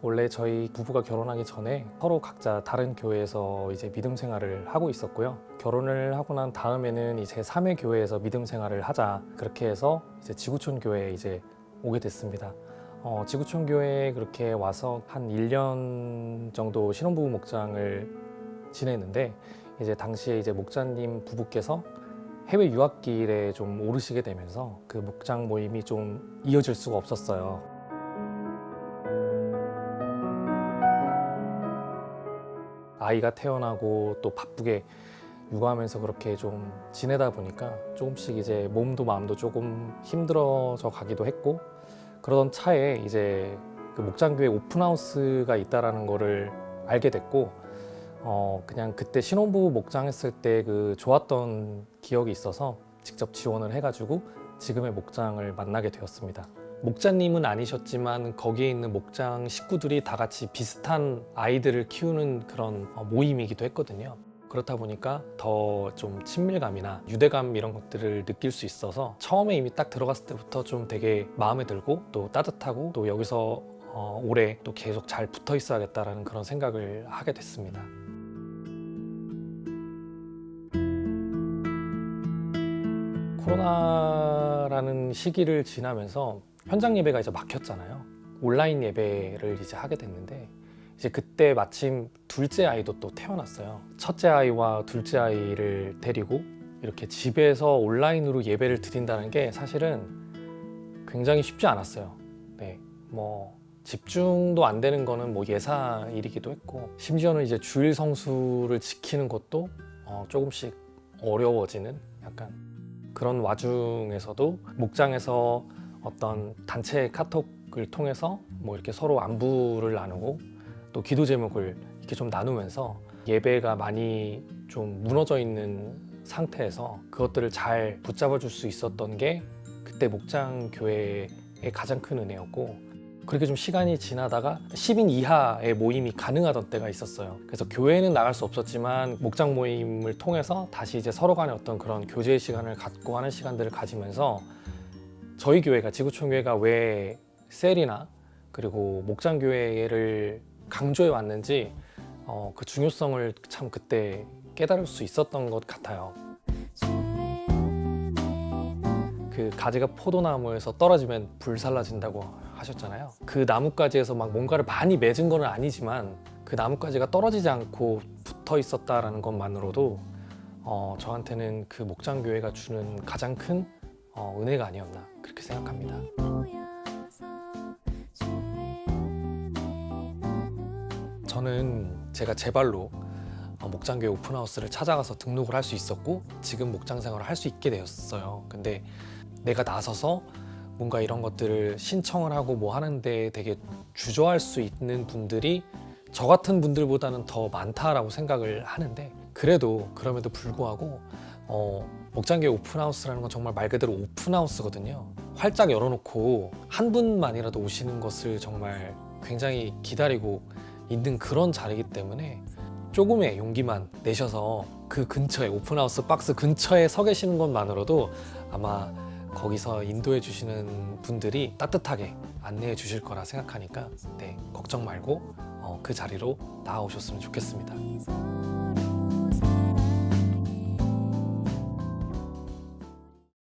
원래 저희 부부가 결혼하기 전에 서로 각자 다른 교회에서 이제 믿음 생활을 하고 있었고요. 결혼을 하고 난 다음에는 이제 삼회 교회에서 믿음 생활을 하자 그렇게 해서 이제 지구촌 교회에 이제 오게 됐습니다. 어, 지구촌 교회에 그렇게 와서 한 1년 정도 신혼부부 목장을 지냈는데 이제 당시에 이제 목자님 부부께서 해외 유학길에 좀 오르시게 되면서 그 목장 모임이 좀 이어질 수가 없었어요. 아이가 태어나고 또 바쁘게 육아하면서 그렇게 좀 지내다 보니까 조금씩 이제 몸도 마음도 조금 힘들어져 가기도 했고 그러던 차에 이제 그 목장교회 오픈하우스가 있다라는 거를 알게 됐고 어 그냥 그때 신혼부부 목장했을 때 그 좋았던 기억이 있어서 직접 지원을 해가지고 지금의 목장을 만나게 되었습니다. 목자님은 아니셨지만 거기에 있는 목장 식구들이 다 같이 비슷한 아이들을 키우는 그런 어, 모임이기도 했거든요. 그렇다 보니까 더 좀 친밀감이나 유대감 이런 것들을 느낄 수 있어서 처음에 이미 딱 들어갔을 때부터 좀 되게 마음에 들고 또 따뜻하고 또 여기서 어, 오래 또 계속 잘 붙어 있어야겠다라는 그런 생각을 하게 됐습니다. 코로나라는 시기를 지나면서 현장 예배가 이제 막혔잖아요. 온라인 예배를 이제 하게 됐는데 이제 그때 마침 둘째 아이도 또 태어났어요. 첫째 아이와 둘째 아이를 데리고 이렇게 집에서 온라인으로 예배를 드린다는 게 사실은 굉장히 쉽지 않았어요. 네, 뭐 집중도 안 되는 거는 뭐 예사 일이기도 했고 심지어는 이제 주일 성수를 지키는 것도 어, 조금씩 어려워지는 약간 그런 와중에서도 목장에서 어떤 단체 카톡을 통해서 뭐 이렇게 서로 안부를 나누고 또 기도 제목을 이렇게 좀 나누면서 예배가 많이 좀 무너져 있는 상태에서 그것들을 잘 붙잡아 줄 수 있었던 게 그때 목장 교회의 가장 큰 은혜였고 그렇게 좀 시간이 지나다가 10인 이하의 모임이 가능하던 때가 있었어요. 그래서 교회는 나갈 수 없었지만 목장 모임을 통해서 다시 이제 서로 간의 어떤 그런 교제의 시간을 갖고 하는 시간들을 가지면서 저희 교회가 지구촌 교회가 왜 셀이나 그리고 목장 교회를 강조해 왔는지 어, 그 중요성을 참 그때 깨달을 수 있었던 것 같아요. 그 가지가 포도나무에서 떨어지면 불살라진다고 하셨잖아요. 그 나뭇가지에서 막 뭔가를 많이 맺은 건 아니지만 그 나뭇가지가 떨어지지 않고 붙어 있었다라는 것만으로도 어, 저한테는 그 목장 교회가 주는 가장 큰 어, 은혜가 아니었나 그렇게 생각합니다. 저는 제가 제 발로 어, 목장교회 오픈하우스를 찾아가서 등록을 할 수 있었고 지금 목장 생활을 할 수 있게 되었어요. 근데 내가 나서서 뭔가 이런 것들을 신청을 하고 뭐 하는데 되게 주저할 수 있는 분들이 저 같은 분들보다는 더 많다라고 생각을 하는데 그래도 그럼에도 불구하고 어, 목장교회 오픈하우스라는 건 정말 말 그대로 오픈하우스거든요. 활짝 열어놓고 한 분만이라도 오시는 것을 정말 굉장히 기다리고 있는 그런 자리이기 때문에 조금의 용기만 내셔서 그 근처에 오픈하우스 박스 근처에 서 계시는 것만으로도 아마 거기서 인도해 주시는 분들이 따뜻하게 안내해 주실 거라 생각하니까 네 걱정 말고 어, 그 자리로 나아오셨으면 좋겠습니다.